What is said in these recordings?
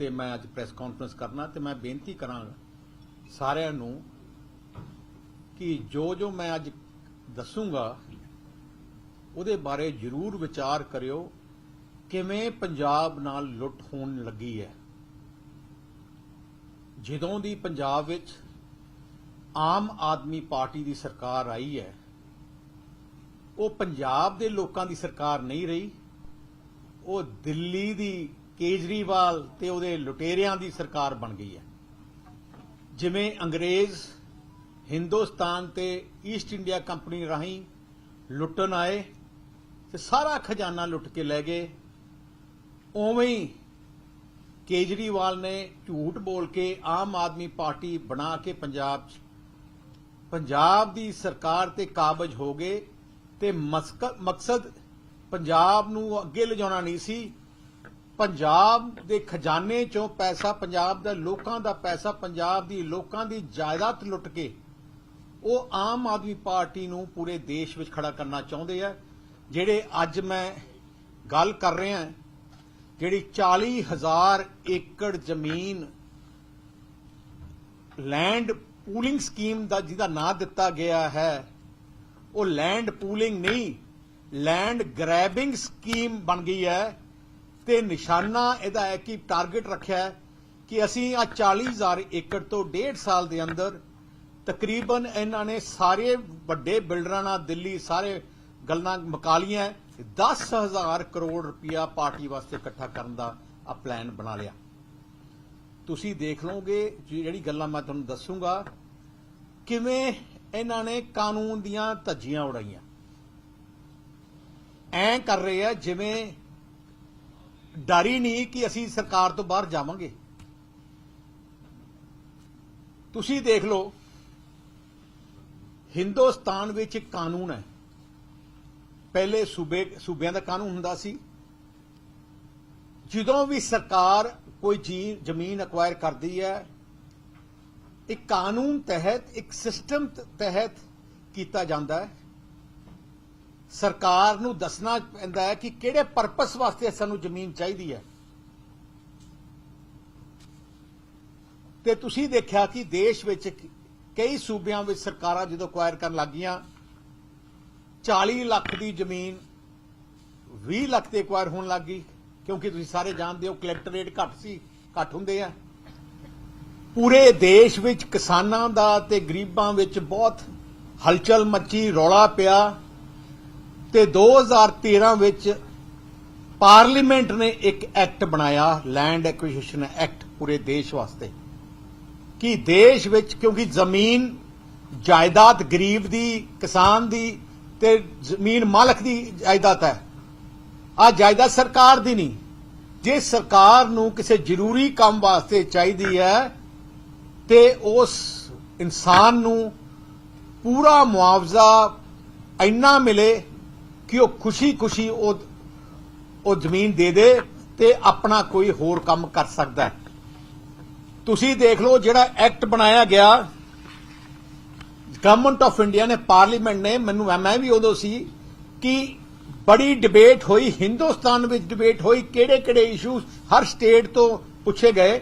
ਤੇ ਮੈਂ ਅੱਜ ਪ੍ਰੈਸ ਕਾਨਫਰੰਸ ਕਰਨਾ ਤੇ ਮੈਂ ਬੇਨਤੀ ਕਰਾਂਗਾ ਸਾਰਿਆਂ ਨੂੰ ਕਿ ਜੋ ਜੋ ਮੈਂ ਅੱਜ ਦੱਸੂਗਾ, ਉਹਦੇ ਬਾਰੇ ਜ਼ਰੂਰ ਵਿਚਾਰ ਕਰਿਓ ਕਿਵੇਂ ਪੰਜਾਬ ਨਾਲ ਲੁੱਟ ਹੋਣ ਲੱਗੀ ਹੈ। ਜਦੋਂ ਦੀ ਪੰਜਾਬ ਵਿੱਚ ਆਮ ਆਦਮੀ ਪਾਰਟੀ ਦੀ ਸਰਕਾਰ ਆਈ ਹੈ, ਉਹ ਪੰਜਾਬ ਦੇ ਲੋਕਾਂ ਦੀ ਸਰਕਾਰ ਨਹੀਂ ਰਹੀ, ਉਹ ਦਿੱਲੀ ਦੀ ਕੇਜਰੀਵਾਲ ਤੇ ਉਹਦੇ ਲੁਟੇਰਿਆਂ ਦੀ ਸਰਕਾਰ ਬਣ ਗਈ ਹੈ। ਜਿਵੇਂ ਅੰਗਰੇਜ਼ ਹਿੰਦੁਸਤਾਨ ਤੇ ਈਸਟ ਇੰਡੀਆ ਕੰਪਨੀ ਰਾਹੀਂ ਲੁੱਟਣ ਆਏ ਤੇ ਸਾਰਾ ਖਜ਼ਾਨਾ ਲੁੱਟ ਕੇ ਲੈ ਗਏ। ਉਵੇਂ ਹੀ ਕੇਜਰੀਵਾਲ ਨੇ ਝੂਠ ਬੋਲ ਕੇ ਆਮ ਆਦਮੀ ਪਾਰਟੀ ਬਣਾ ਕੇ ਪੰਜਾਬ 'ਚ ਪੰਜਾਬ ਦੀ ਸਰਕਾਰ ਤੇ ਕਾਬਜ ਹੋ ਗਏ ਤੇ ਮਕਸਦ ਪੰਜਾਬ ਨੂੰ ਅੱਗੇ ਲਿਜਾਉਣਾ ਨਹੀਂ ਸੀ। ਪੰਜਾਬ ਦੇ ਖਜ਼ਾਨੇ ਚੋਂ ਪੈਸਾ ਪੰਜਾਬ ਦੇ, ਲੋਕਾਂ ਦਾ ਪੈਸਾ ਪੰਜਾਬ ਦੀ, ਲੋਕਾਂ ਦੀ ਜਾਇਦਾਦ ਲੁੱਟ ਕੇ ਉਹ ਆਮ ਆਦਮੀ ਪਾਰਟੀ ਨੂੰ ਪੂਰੇ ਦੇਸ਼ ਵਿੱਚ ਖੜਾ ਕਰਨਾ ਚਾਹੁੰਦੇ ਆ, ਜਿਹੜੇ ਅੱਜ ਮੈਂ ਗੱਲ ਕਰ ਰਿਹਾ ਜਿਹੜੀ 40000 ਏਕੜ ਜ਼ਮੀਨ ਲੈਂਡ ਪੂਲਿੰਗ ਸਕੀਮ ਦਾ ਜਿਹਦਾ ਨਾਂ ਦਿੱਤਾ ਗਿਆ ਹੈ, ਉਹ ਲੈਂਡ ਪੂਲਿੰਗ ਨਹੀਂ ਲੈਂਡ ਗ੍ਰੈਬਿੰਗ ਸਕੀਮ ਬਣ ਗਈ ਹੈ। ਤੇ ਨਿਸ਼ਾਨਾ ਇਹਦਾ ਹੈ ਕਿ ਟਾਰਗੇਟ ਰੱਖਿਆ ਹੈ ਕਿ ਅਸੀਂ ਆ 40000 ਏਕੜ ਤੋਂ ਡੇਢ ਸਾਲ ਦੇ ਅੰਦਰ ਤਕਰੀਬਨ ਇਹਨਾਂ ਨੇ ਸਾਰੇ ਵੱਡੇ ਬਿਲਡਰਾਂ ਨਾਲ ਦਿੱਲੀ ਸਾਰੇ ਗੱਲਾਂ ਮੁਕਾ ਲਈਆਂ 10000 ਕਰੋੜ ਰੁਪਇਆ ਪਾਰਟੀ ਵਾਸਤੇ ਇਕੱਠਾ ਕਰਨ ਦਾ ਆ ਪਲਾਨ ਬਣਾ ਲਿਆ। ਤੁਸੀਂ ਦੇਖ ਲਓਗੇ ਜਿਹੜੀ ਗੱਲਾਂ ਮੈਂ ਤੁਹਾਨੂੰ ਦੱਸੂਗਾ, ਕਿਵੇਂ ਇਹਨਾਂ ਨੇ ਕਾਨੂੰਨ ਦੀਆਂ ਧੱਜੀਆਂ ਉਡਾਈਆਂ। ਐਂ ਕਰ ਰਹੇ ਆ ਜਿਵੇਂ ਡਰ ਹੀ ਨਹੀਂ ਕਿ ਅਸੀਂ ਸਰਕਾਰ ਤੋਂ ਬਾਹਰ ਜਾਵਾਂਗੇ। ਤੁਸੀਂ ਦੇਖ ਲਓ, ਹਿੰਦੁਸਤਾਨ ਵਿੱਚ ਇੱਕ ਕਾਨੂੰਨ ਹੈ। ਪਹਿਲੇ ਸੂਬੇ, ਸੂਬਿਆਂ ਦਾ ਕਾਨੂੰਨ ਹੁੰਦਾ ਸੀ। ਜਦੋਂ ਵੀ ਸਰਕਾਰ ਕੋਈ ਜੀ ਜ਼ਮੀਨ ਅਕਵਾਇਰ ਕਰਦੀ ਹੈ, ਇੱਕ ਕਾਨੂੰਨ ਤਹਿਤ, ਇੱਕ ਸਿਸਟਮ ਤਹਿਤ ਕੀਤਾ ਜਾਂਦਾ ਹੈ। ਸਰਕਾਰ ਨੂੰ ਦੱਸਣਾ ਪੈਂਦਾ ਹੈ ਕਿ ਕਿਹੜੇ ਪਰਪਸ ਵਾਸਤੇ ਸਾਨੂੰ ਜ਼ਮੀਨ ਚਾਹੀਦੀ ਹੈ। ਤੇ ਤੁਸੀਂ ਦੇਖਿਆ ਕਿ ਦੇਸ਼ ਵਿੱਚ ਕਈ ਸੂਬਿਆਂ ਵਿੱਚ ਸਰਕਾਰਾਂ ਜਦੋਂ ਅਕਵਾਇਰ ਕਰਨ ਲੱਗੀਆਂ 40 ਲੱਖ ਦੀ ਜ਼ਮੀਨ 20 ਲੱਖ ਤੇ ਅਕਵਾਇਰ ਹੋਣ ਲੱਗੀ ਕਿਉਂਕਿ ਤੁਸੀਂ ਸਾਰੇ ਜਾਣਦੇ ਹੋ ਕਲੈਕਟਰ ਰੇਟ ਘੱਟ ਸੀ, ਘੱਟ ਹੁੰਦੇ ਆ। ਪੂਰੇ ਦੇਸ਼ ਵਿੱਚ ਕਿਸਾਨਾਂ ਦਾ ਤੇ ਗਰੀਬਾਂ ਵਿੱਚ ਬਹੁਤ ਹਲਚਲ ਮੱਚੀ, ਰੌਲਾ ਪਿਆ। ਤੇ 2013 ਵਿੱਚ ਪਾਰਲੀਮੈਂਟ ਨੇ ਇੱਕ ਐਕਟ ਬਣਾਇਆ ਲੈਂਡ ਐਕੁਜੀਸ਼ਨ ਐਕਟ ਪੂਰੇ ਦੇਸ਼ ਵਾਸਤੇ। ਕਿ ਦੇਸ਼ ਵਿੱਚ, ਕਿਉਂਕਿ ਜ਼ਮੀਨ, ਜਾਇਦਾਦ ਗਰੀਬ ਦੀ, ਕਿਸਾਨ ਦੀ ਤੇ ਜ਼ਮੀਨ ਮਾਲਕ ਦੀ ਜਾਇਦਾਦ ਹੈ। ਆ ਜਾਇਦਾਦ ਸਰਕਾਰ ਦੀ ਨਹੀਂ। ਜੇ ਸਰਕਾਰ ਨੂੰ ਕਿਸੇ ਜ਼ਰੂਰੀ ਕੰਮ ਵਾਸਤੇ ਚਾਹੀਦੀ ਹੈ, ਤੇ ਉਸ ਇਨਸਾਨ ਨੂੰ ਪੂਰਾ ਮੁਆਵਜ਼ਾ ਇੰਨਾ ਮਿਲੇ ਕਿ ਉਹ ਖੁਸ਼ੀ-ਖੁਸ਼ੀ ਉਹ ਉਹ ਜ਼ਮੀਨ ਦੇ ਦੇ ਤੇ ਆਪਣਾ ਕੋਈ ਹੋਰ ਕੰਮ ਕਰ ਸਕਦਾ ਹੈ। ਤੁਸੀਂ ਦੇਖ ਲਓ ਜਿਹੜਾ ਐਕਟ ਬਣਾਇਆ ਗਿਆ ਗਵਰਨਮੈਂਟ ਆਫ ਇੰਡੀਆ ਨੇ ਪਾਰਲੀਮੈਂਟ ਨੇ, ਮੈਨੂੰ ਮੈਂ ਵੀ ਉਦੋਂ ਸੀ ਕਿ ਬੜੀ ਡਿਬੇਟ ਹੋਈ ਹਿੰਦੁਸਤਾਨ ਵਿੱਚ ਡਿਬੇਟ ਹੋਈ, ਕਿਹੜੇ-ਕਿਹੜੇ ਇਸ਼ੂਸ ਹਰ ਸਟੇਟ ਤੋਂ ਪੁੱਛੇ ਗਏ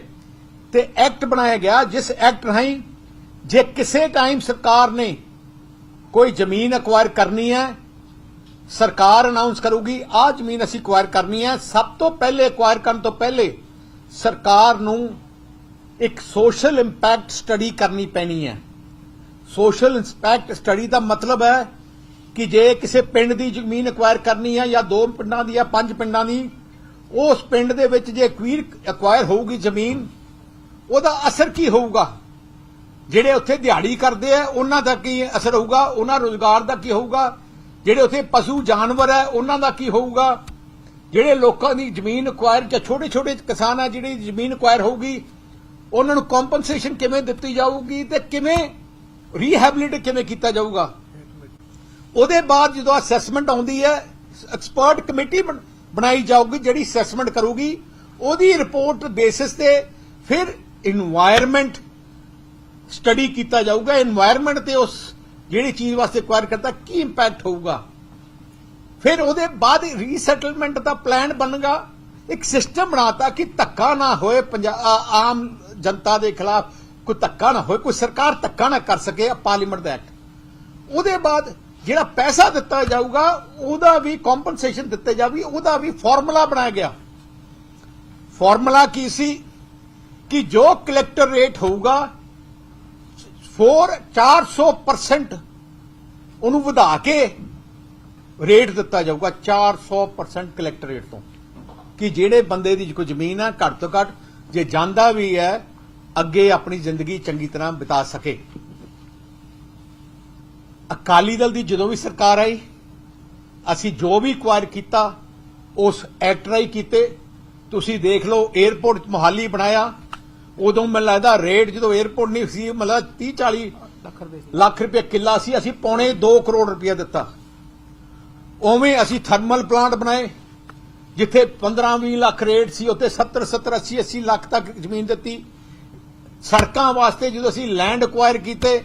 ਤੇ ਐਕਟ ਬਣਾਇਆ ਗਿਆ, ਜਿਸ ਐਕਟ ਰਾਹੀਂ ਜੇ ਕਿਸੇ ਟਾਈਮ ਸਰਕਾਰ ਨੇ ਕੋਈ ਜ਼ਮੀਨ ਅਕਵਾਇਰ ਕਰਨੀ ਹੈ ਸਰਕਾਰ ਅਨਾਉਂਸ ਕਰੂਗੀ ਆ ਜ਼ਮੀਨ ਅਸੀਂ ਅਕਵਾਇਰ ਕਰਨੀ ਹੈ। ਸਭ ਤੋਂ ਪਹਿਲੇ ਅਕਵਾਇਰ ਕਰਨ ਤੋਂ ਪਹਿਲੇ ਸਰਕਾਰ ਨੂੰ ਇੱਕ ਸੋਸ਼ਲ ਇੰਪੈਕਟ ਸਟੱਡੀ ਕਰਨੀ ਪੈਣੀ ਹੈ। ਸੋਸ਼ਲ ਇੰਪੈਕਟ ਸਟੱਡੀ ਦਾ ਮਤਲਬ ਹੈ ਕਿ ਜੇ ਕਿਸੇ ਪਿੰਡ ਦੀ ਜ਼ਮੀਨ ਅਕਵਾਇਰ ਕਰਨੀ ਹੈ ਜਾਂ ਦੋ ਪਿੰਡਾਂ ਦੀ ਜਾਂ ਪੰਜ ਪਿੰਡਾਂ ਦੀ, ਉਸ ਪਿੰਡ ਦੇ ਵਿੱਚ ਜੇ ਅਕਵੀਰ ਅਕਵਾਇਰ ਹੋਊਗੀ ਜ਼ਮੀਨ, ਉਹਦਾ ਅਸਰ ਕੀ ਹੋਊਗਾ? ਜਿਹੜੇ ਉੱਥੇ ਦਿਹਾੜੀ ਕਰਦੇ ਆ ਉਹਨਾਂ ਦਾ ਕੀ ਅਸਰ ਹੋਊਗਾ? ਉਹਨਾਂ ਰੋਜ਼ਗਾਰ ਦਾ ਕੀ ਹੋਊਗਾ? ਜਿਹੜੇ ਉੱਥੇ ਪਸ਼ੂ ਜਾਨਵਰ ਹੈ, ਉਹਨਾਂ ਦਾ ਕੀ ਹੋਊਗਾ? ਜਿਹੜੇ ਲੋਕਾਂ ਦੀ ਜ਼ਮੀਨ ਅਕਵਾਇਰ ਜਾਂ ਛੋਟੇ-ਛੋਟੇ ਕਿਸਾਨ ਆ, ਜਿਹੜੀ ਜ਼ਮੀਨ ਅਕਵਾਇਰ ਹੋਊਗੀ, ਉਹਨਾਂ ਨੂੰ ਕੰਪਨਸੇਸ਼ਨ ਕਿਵੇਂ ਦਿੱਤੀ ਜਾਊਗੀ ਤੇ ਕਿਵੇਂ ਰੀਹੈਬਿਲਿਟ ਕਿਵੇਂ ਕੀਤਾ ਜਾਊਗਾ? ਉਹਦੇ ਬਾਅਦ ਜਦੋਂ ਅਸੈਸਮੈਂਟ ਆਉਂਦੀ ਹੈ ਐਕਸਪਰਟ ਕਮੇਟੀ ਬਣਾਈ ਜਾਊਗੀ, ਜਿਹੜੀ ਅਸੈਸਮੈਂਟ ਕਰੂਗੀ, ਉਹਦੀ ਰਿਪੋਰਟ ਬੇਸਿਸ ਤੇ ਫਿਰ এনवायरमेंट ਸਟੱਡੀ ਕੀਤਾ ਜਾਊਗਾ। এনवायरमेंट ਤੇ ਉਸ ਜਿਹੜੀ ਚੀਜ਼ ਵਾਸਤੇ ਐਕਵਾਇਰ ਕਰਦਾ, ਕੀ ਇੰਪੈਕਟ ਹੋਊਗਾ? ਫਿਰ ਉਹਦੇ ਬਾਅਦ ਰੀਸੈਟਲਮੈਂਟ ਦਾ ਪਲਾਨ ਬਣਗਾ। ਇੱਕ ਸਿਸਟਮ ਬਣਾਤਾ ਕਿ ਧੱਕਾ ਨਾ ਹੋਏ ਪੰਜਾ- ਆਮ ਜਨਤਾ ਦੇ ਖਿਲਾਫ। ਕੋਈ ਧੱਕਾ ਨਾ ਹੋਏ, ਕੋਈ ਸਰਕਾਰ ਧੱਕਾ ਨਾ ਕਰ ਸਕੇ ਪਾਰਲੀਮੈਂਟ ਦਾ ਐਕਟ ਉਹਦੇ ਬਾਅਦ ਜਿਹੜਾ ਪੈਸਾ ਦਿੱਤਾ ਜਾਊਗਾ, ਉਹਦਾ ਵੀ ਕੰਪਨਸੇਸ਼ਨ ਦਿੱਤੇ ਜਾਊਗੀ, ਉਹਦਾ ਵੀ ਫਾਰਮੂਲਾ ਬਣਾਇਆ ਗਿਆ। ਫਾਰਮੂਲਾ ਕੀ ਸੀ? ਕਿ ਜੋ ਕਲੈਕਟਰ ਰੇਟ ਹੋਊਗਾ 4 400% ਉਹਨੂੰ ਵਧਾ ਕੇ ਰੇਟ ਦਿੱਤਾ ਜਾਊਗਾ 400% ਕਲੈਕਟਰ ਰੇਟ ਤੋਂ। ਕਿ ਜਿਹੜੇ ਬੰਦੇ ਦੀ ਕੋਈ ਜ਼ਮੀਨ ਹੈ ਘੱਟ ਤੋਂ ਘੱਟ ਜੇ ਜਾਂਦਾ ਵੀ ਹੈ, ਅੱਗੇ ਆਪਣੀ ਜ਼ਿੰਦਗੀ ਚੰਗੀ ਤਰ੍ਹਾਂ ਬਿਤਾ ਸਕੇ। ਅਕਾਲੀ ਦਲ ਦੀ ਜਦੋਂ ਵੀ ਸਰਕਾਰ ਆਈ, ਅਸੀਂ ਜੋ ਵੀ ਕੁਆਇਰ ਕੀਤਾ, ਉਸ ਐਕਟ ਰਾਹੀਂ ਕੀਤੇ। ਤੁਸੀਂ ਦੇਖ ਲਓ 에어ਪੋਰਟ ਮੋਹਾਲੀ ਬਣਾਇਆ। ਉਦੋਂ ਮੈਨੂੰ ਲੱਗਦਾ ਰੇਟ ਜਦੋਂ 에어ਪੋਰਟ ਨਹੀਂ ਸੀ, ਮਤਲਬ 30 40 ਲੱਖ ਰੁਪਏ ਲੱਖ ਰੁਪਏ ਕਿੱਲਾ ਸੀ, ਅਸੀਂ ਪੌਣੇ 2 ਕਰੋੜ ਰੁਪਏ ਦਿੱਤਾ। ਉਵੇਂ ਅਸੀਂ ਥਰਮਲ ਪਲਾਂਟ ਬਣਾਏ, ਜਿੱਥੇ 15 20 ਲੱਖ ਰੇਟ ਸੀ, ਉੱਥੇ 70 70 80 80 ਲੱਖ ਤੱਕ ਜ਼ਮੀਨ ਦਿੱਤੀ। ਸੜਕਾਂ ਵਾਸਤੇ ਜਦੋਂ ਅਸੀਂ ਲੈਂਡ ਐਕਵਾਇਰ ਕੀਤੇ,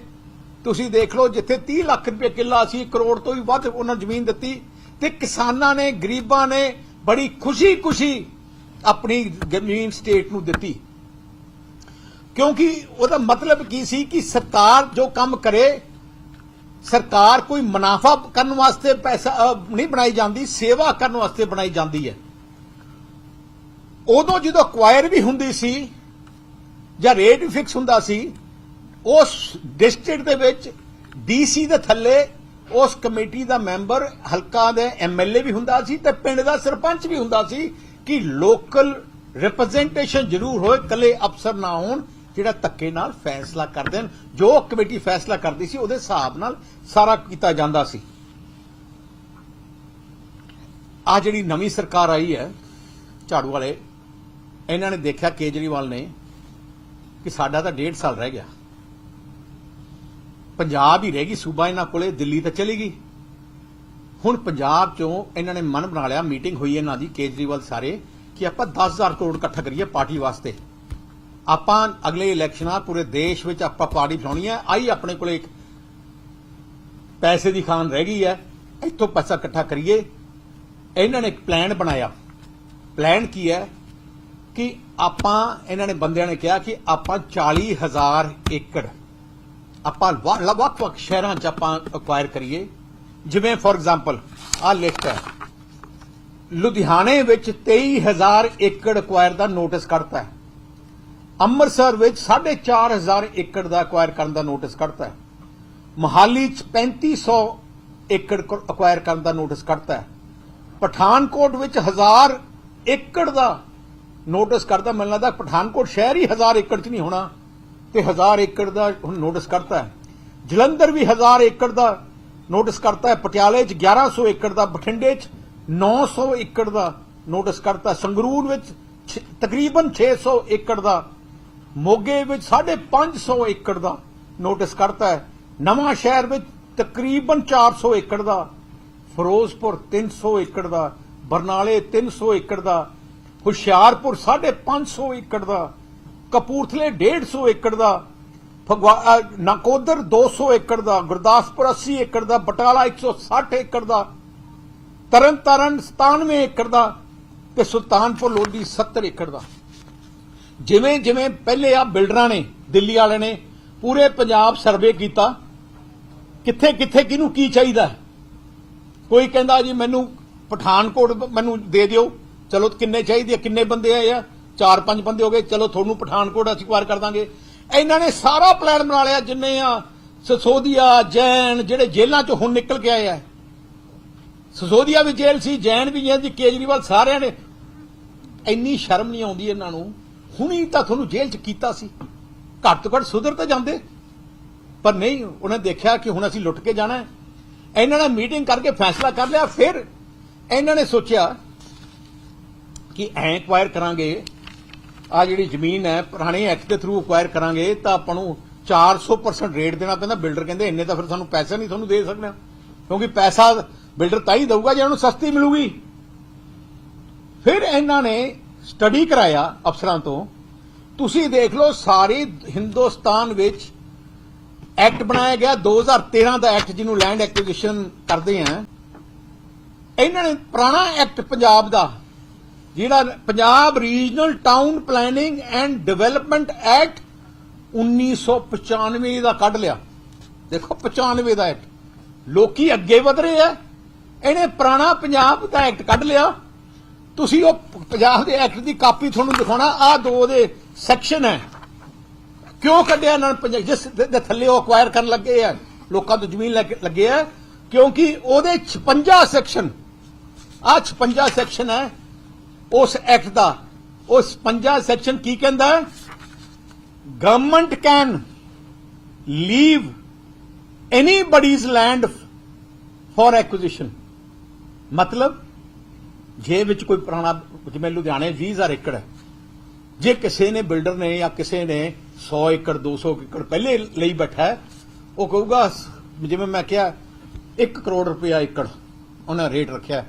ਤੁਸੀਂ ਦੇਖ ਲਓ, ਜਿੱਥੇ 30 ਲੱਖ ਰੁਪਏ ਕਿੱਲਾ ਸੀ ਕਰੋੜ ਤੋਂ ਵੀ ਵੱਧ ਉਹਨਾਂ ਨੂੰ ਜ਼ਮੀਨ ਦਿੱਤੀ ਤੇ ਕਿਸਾਨਾਂ ਨੇ, ਗਰੀਬਾਂ ਨੇ ਬੜੀ ਖੁਸ਼ੀ-ਖੁਸ਼ੀ ਆਪਣੀ ਜ਼ਮੀਨ ਸਟੇਟ ਨੂੰ ਦਿੱਤੀ। ਕਿਉਂਕਿ ਉਹਦਾ ਮਤਲਬ ਕੀ ਸੀ ਕਿ ਸਰਕਾਰ ਜੋ ਕੰਮ ਕਰੇ, ਸਰਕਾਰ ਕੋਈ ਮੁਨਾਫਾ ਕਰਨ ਵਾਸਤੇ ਪੈਸਾ ਨਹੀਂ ਬਣਾਈ ਜਾਂਦੀ, ਸੇਵਾ ਕਰਨ ਵਾਸਤੇ ਬਣਾਈ ਜਾਂਦੀ ਹੈ। ਉਦੋਂ ਜਦੋਂ ਕੁਆਇਰ ਵੀ ਹੁੰਦੀ ਸੀ ਜਾਂ ਰੇਟ ਵੀ ਫਿਕਸ ਹੁੰਦਾ ਸੀ, ਉਸ ਡਿਸਟ੍ਰਿਕਟ ਦੇ ਵਿੱਚ ਡੀਸੀ ਦੇ ਥੱਲੇ ਉਸ ਕਮੇਟੀ ਦਾ ਮੈਂਬਰ, ਹਲਕਾ ਦੇ ਐਮਐਲਏ ਵੀ ਹੁੰਦਾ ਸੀ ਤੇ ਪਿੰਡ ਦਾ ਸਰਪੰਚ ਵੀ ਹੁੰਦਾ ਸੀ ਕਿ ਲੋਕਲ ਰਿਪਰੈਜ਼ੈਂਟੇਸ਼ਨ ਜ਼ਰੂਰ ਹੋਏ ਕੱਲੇ ਅਫਸਰ ਨਾ ਹੋਣ। ਜਿਹੜਾ ਧੱਕੇ ਨਾਲ ਫੈਸਲਾ ਕਰਦੇ ਨੇ ਜੋ ਕਮੇਟੀ ਫੈਸਲਾ ਕਰਦੀ ਸੀ, ਉਹਦੇ ਹਿਸਾਬ ਨਾਲ ਸਾਰਾ ਕੀਤਾ ਜਾਂਦਾ ਸੀ। ਆ ਜਿਹੜੀ ਨਵੀਂ ਸਰਕਾਰ ਆਈ ਹੈ, ਝਾੜੂ ਵਾਲੇ, ਇਹਨਾਂ ਨੇ ਦੇਖਿਆ ਕੇਜਰੀਵਾਲ ਨੇ ਕਿ ਸਾਡਾ ਤਾਂ ਡੇਢ ਸਾਲ ਰਹਿ ਗਿਆ। ਪੰਜਾਬ ਹੀ ਰਹਿ ਗਈ, ਸੂਬਾ ਇਹਨਾਂ ਕੋਲੇ, ਦਿੱਲੀ ਤਾਂ ਚਲੀ ਗਈ। ਹੁਣ ਪੰਜਾਬ ਚੋਂ ਇਹਨਾਂ ਨੇ ਮਨ ਬਣਾ ਲਿਆ, ਮੀਟਿੰਗ ਹੋਈ ਇਹਨਾਂ ਦੀ ਕੇਜਰੀਵਾਲ ਸਾਰੇ, ਕਿ ਆਪਾਂ 10000 ਕਰੋੜ ਇਕੱਠਾ ਕਰੀਏ ਪਾਰਟੀ ਵਾਸਤੇ। ਆਪਾਂ ਅਗਲੇ ਇਲੈਕਸ਼ਨਾਂ ਪੂਰੇ ਦੇਸ਼ ਵਿੱਚ ਆਪਾਂ ਪਾਰਟੀ ਬਣਾਉਣੀ ਹੈ ਆਈ ਆਪਣੇ ਕੋਲੇ ਇੱਕ ਪੈਸੇ ਦੀ ਖਾਨ ਰਹਿ ਗਈ ਹੈ ਇੱਥੋਂ ਪੈਸਾ ਇਕੱਠਾ ਕਰੀਏ। ਇਹਨਾਂ ਨੇ ਇੱਕ ਪਲਾਨ ਬਣਾਇਆ। ਪਲਾਨ ਕੀ ਹੈ? ਕਿ ਆਪਾਂ, ਇਹਨਾਂ ਨੇ ਬੰਦਿਆਂ ਨੇ ਕਿਹਾ ਕਿ ਆਪਾਂ 40000 ਏਕੜ, ਆਪਾਂ ਵੱਖ-ਵੱਖ ਸ਼ਹਿਰਾਂ 'ਚ ਆਪਾਂ ਅਕਵਾਇਰ ਕਰੀਏ। ਜਿਵੇਂ ਫੋਰ ਐਗਜ਼ਾਮਪਲ ਆਹ ਲਿਸਟ ਹੈ। ਲੁਧਿਆਣੇ ਵਿੱਚ 23000 ਏਕੜ ਅਕਵਾਇਰ ਦਾ ਨੋਟਿਸ ਕੱਢਤਾ ਹੈ। ਅੰਮ੍ਰਿਤਸਰ ਵਿੱਚ 4500 ਏਕੜ ਦਾ ਅਕਵਾਇਰ ਕਰਨ ਦਾ ਨੋਟਿਸ ਕੱਢਤਾ ਹੈ। ਮੋਹਾਲੀ 'ਚ 3500 ਏਕੜ ਅਕਵਾਇਰ ਕਰਨ ਦਾ ਨੋਟਿਸ ਕੱਢਤਾ ਹੈ। ਪਠਾਨਕੋਟ ਵਿੱਚ 1000 ਏਕੜ ਦਾ ਨੋਟਿਸ ਕਰਦਾ ਮੈਨੂੰ ਲੱਗਦਾ ਪਠਾਨਕੋਟ ਸ਼ਹਿਰ ਹੀ 1000 ਏਕੜ 'ਚ ਨਹੀਂ ਹੋਣਾ ਤੇ 1000 ਏਕੜ ਦਾ ਹੁਣ ਨੋਟਿਸ ਕਰਤਾ ਹੈ। ਜਲੰਧਰ ਵੀ 1000 ਏਕੜ ਦਾ ਨੋਟਿਸ ਕਰਤਾ ਹੈ। ਪਟਿਆਲੇ 'ਚ 1100 ਏਕੜ ਦਾ, ਬਠਿੰਡੇ 'ਚ 900 ਏਕੜ ਦਾ ਨੋਟਿਸ ਕਰਤਾ ਹੈ। ਸੰਗਰੂਰ ਵਿੱਚ ਛ- ਤਕਰੀਬਨ 600 ਏਕੜ ਦਾ ਮੋਗੇ ਵਿੱਚ 550 ਏਕੜ ਦਾ ਨੋਟਿਸ ਕਰਤਾ ਹੈ। ਨਵਾਂ ਸ਼ਹਿਰ ਵਿੱਚ ਤਕਰੀਬਨ 400 ਏਕੜ ਦਾ, ਫਿਰੋਜ਼ਪੁਰ 300 ਏਕੜ ਦਾ, ਬਰਨਾਲੇ 300 ਏਕੜ ਦਾ, ਹੁਸ਼ਿਆਰਪੁਰ 550 ਏਕੜ ਦਾ, ਕਪੂਰਥਲੇ 150 ਏਕੜ ਦਾ ਫਗਵਾ ਅਹ, ਨਕੋਦਰ 200 ਏਕੜ ਦਾ, ਗੁਰਦਾਸਪੁਰ 80 ਏਕੜ ਦਾ, ਬਟਾਲਾ 160 ਏਕੜ ਦਾ, ਤਰਨਤਾਰਨ 97 ਏਕੜ ਦਾ ਤੇ ਸੁਲਤਾਨਪੁਰ ਲੋਧੀ 70 ਏਕੜ ਦਾ। ਜਿਵੇਂ ਜਿਵੇਂ ਪਹਿਲੇ ਆ ਬਿਲਡਰਾਂ ਨੇ, ਦਿੱਲੀ ਵਾਲੇ ਨੇ, ਪੂਰੇ ਪੰਜਾਬ ਸਰਵੇ ਕੀਤਾ, ਕਿੱਥੇ ਕਿੱਥੇ ਕਿਹਨੂੰ ਕੀ ਚਾਹੀਦਾ ਕੋਈ ਕਹਿੰਦਾ ਜੀ ਮੈਨੂੰ ਪਠਾਨਕੋਟ ਮੈਨੂੰ ਦੇ ਦਿਓ, ਚਲੋ ਕਿੰਨੇ ਚਾਹੀਦੇ ਆ, ਕਿੰਨੇ ਬੰਦੇ ਆਏ ਆ? ਚਾਰ ਪੰਜ ਬੰਦੇ ਹੋ ਗਏ, ਚਲੋ ਤੁਹਾਨੂੰ ਪਠਾਨਕੋਟ ਅਸੀਂ ਕੁਆਰ ਕਰ ਦਾਂਗੇ। ਇਹਨਾਂ ਨੇ ਸਾਰਾ ਪਲਾਨ ਬਣਾ ਲਿਆ, ਜਿੰਨੇ ਆ ਸਸੋਦੀਆ, ਜੈਨ, ਜਿਹੜੇ ਜੇਲ੍ਹਾਂ ਚੋਂ ਹੁਣ ਨਿਕਲ ਕੇ ਆਏ ਆ। ਸਸੋਦੀਆ ਵੀ ਜੇਲ੍ਹ ਸੀ, ਜੈਨ ਵੀ ਹੈ ਜੀ ਕੇਜਰੀਵਾਲ ਸਾਰਿਆਂ ਨੇ। ਇੰਨੀ ਸ਼ਰਮ ਨਹੀਂ ਆਉਂਦੀ ਇਹਨਾਂ ਨੂੰ। ਹੁਣੀ ਤਾਂ ਤੁਹਾਨੂੰ ਜੇਲ੍ਹ 'ਚ ਕੀਤਾ ਸੀ। ਘੱਟ ਤੋਂ ਘੱਟ ਸੁਧਰ ਤਾਂ ਜਾਂਦੇ। ਪਰ ਨਹੀਂ, ਉਹਨੇ ਦੇਖਿਆ ਕਿ ਹੁਣ ਅਸੀਂ ਲੁੱਟ ਕੇ ਜਾਣਾ ਹੈ। ਇਹਨਾਂ ਨੇ ਮੀਟਿੰਗ ਕਰਕੇ ਫੈਸਲਾ ਕਰ ਲਿਆ। ਫਿਰ ਇਹਨਾਂ ਨੇ ਸੋਚਿਆ ਕਿ ਐ ਐਕਵਾਇਰ ਕਰਾਂਗੇ। ਆ ਜਿਹੜੀ ਜ਼ਮੀਨ ਹੈ, ਪੁਰਾਣੇ ਐਕਟ ਦੇ ਥਰੂ ਐਕਵਾਇਰ ਕਰਾਂਗੇ ਤਾਂ ਆਪਾਂ ਨੂੰ 400% ਰੇਟ ਦੇਣਾ ਪੈਂਦਾ। ਬਿਲਡਰ ਕਹਿੰਦੇ ਇੰਨੇ ਤਾਂ ਫਿਰ ਸਾਨੂੰ ਪੈਸਾ ਨਹੀਂ ਤੁਹਾਨੂੰ ਦੇ ਸਕਣਾ ਕਿਉਂਕਿ ਪੈਸਾ ਬਿਲਡਰ ਤਾਂ ਹੀ ਦਊਗਾ ਜੇ ਉਹਨੂੰ ਸਸਤੀ ਮਿਲੂਗੀ। ਫਿਰ ਇਹਨਾਂ ਨੇ ਸਟੱਡੀ ਕਰਾਇਆ ਅਫਸਰਾਂ ਤੋਂ, ਤੁਸੀਂ ਦੇਖ ਲਓ ਸਾਰੇ ਹਿੰਦੁਸਤਾਨ ਵਿੱਚ ਐਕਟ ਬਣਾਇਆ ਗਿਆ 2013 ਦਾ ਐਕਟ ਜਿਹਨੂੰ ਲੈਂਡ ਐਕੁਜੀਸ਼ਨ ਕਰਦੇ ਆ। ਇਹਨਾਂ ਨੇ ਪੁਰਾਣਾ ਐਕਟ ਪੰਜਾਬ ਦਾ, ਜਿਹੜਾ Punjab regional town planning and development act 1995 ਦਾ ਕੱਢ ਲਿਆ। ਦੇਖੋ 95 ਦਾ ਐਕਟ। ਲੋਕੀ ਅੱਗੇ ਵਧ ਰਹੇ ਆ। ਇਹਨੇ ਪੁਰਾਣਾ ਪੰਜਾਬ ਦਾ ਐਕਟ ਕੱਢ ਲਿਆ। ਤੁਸੀਂ ਉਹ ਪੰਜਾਬ ਦੇ ਐਕਟ ਦੀ ਕਾਪੀ ਤੁਹਾਨੂੰ ਦਿਖਾਉਣਾ ਆ ਦੋ ਦੇ ਸੈਕਸ਼ਨ ਹੈ। ਕਿਉਂ ਕੱਢਿਆ ਇਹਨਾਂ ਨੇ ਜਿਸ ਦੇ ਥੱਲੇ ਉਹ ਅਕਵਾਇਰ ਕਰਨ ਲੱਗੇ ਆ, ਲੋਕਾਂ ਤੋਂ ਜ਼ਮੀਨ ਲੈ ਕੇ ਲੱਗੇ ਆ, ਕਿਉਂਕਿ ਉਹਦੇ 56 ਸੈਕਸ਼ਨ ਆ 56 ਸੈਕਸ਼ਨ ਹੈ, ਉਸ ਐਕਟ ਦਾ। ਉਹ 56 ਸੈਕਸ਼ਨ ਕੀ ਕਹਿੰਦਾ ਹੈ? Government can leave any anybody's land for acquisition ਮਤਲਬ ਜੇ ਵਿੱਚ ਕੋਈ ਪੁਰਾਣਾ, ਜਿਵੇਂ ਲੁਧਿਆਣੇ 20000 ਏਕੜ ਹੈ, ਜੇ ਕਿਸੇ ਨੇ ਬਿਲਡਰ ਨੇ ਜਾਂ ਕਿਸੇ ਨੇ 100 ਏਕੜ 200 ਏਕੜ ਪਹਿਲੇ ਲਈ ਬੈਠਾ ਹੈ, ਉਹ ਕਹੂਗਾ, ਜਿਵੇਂ ਮੈਂ ਕਿਹਾ 1 ਕਰੋੜ ਰੁਪਇਆ ਏਕੜ ਉਹਨਾਂ ਰੇਟ ਰੱਖਿਆ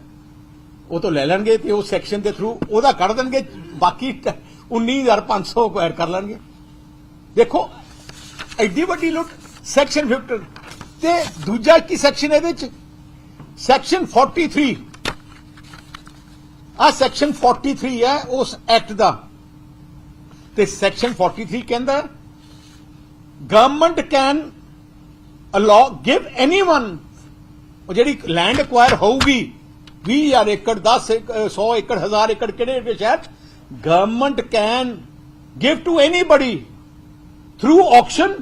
ਉਹ ਤੋਂ ਲੈ ਲੈਣਗੇ ਤੇ ਉਹ ਸੈਕਸ਼ਨ ਦੇ ਥਰੂ ਉਹਦਾ ਕੱਢ ਦੇਣਗੇ, ਬਾਕੀ ਟ- 19500 ਐਡ ਕਰ ਲੈਣਗੇ। ਦੇਖੋ, ਐਡੀ ਵੱਡੀ ਲੁੱਟ ਸੈਕਸ਼ਨ 50 ਤੇ ਦੂਜਾ ਕੀ ਸੈਕਸ਼ਨ ਇਹਦੇ ਚ ਸੈਕਸ਼ਨ 43 ਆ ਸੈਕਸ਼ਨ 43 ਹੈ, ਉਸ ਐਕਟ ਦਾ। ਤੇ ਸੈਕਸ਼ਨ 43 ਕਹਿੰਦਾ government can allow give anyone ਉਹ ਜਿਹੜੀ ਲੈਂਡ ਐਕਵਾਇਰ ਹੋਊਗੀ 20000 ਏਕੜ 10 ਏਕ- 100 ਏਕੜ 1000 ਏਕੜ ਕਿਹੜੇ ਸ਼ਹਿਰ government can give to anybody through auction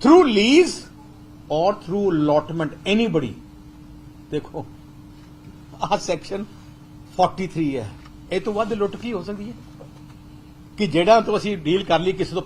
through lease or through allotment anybody ਦੇਖੋ, ਆਹ ਸੈਕਸ਼ਨ 43 ਹੈ। ਇਹ ਤੋਂ ਵੱਧ ਲੁੱਟ ਕੀ ਹੋ ਸਕਦੀ ਹੈ? ਕਿ ਜਿਹੜਾ ਤੋਂ ਅਸੀਂ ਡੀਲ ਕਰ ਲਈ, ਕਿਸੇ ਤੋਂ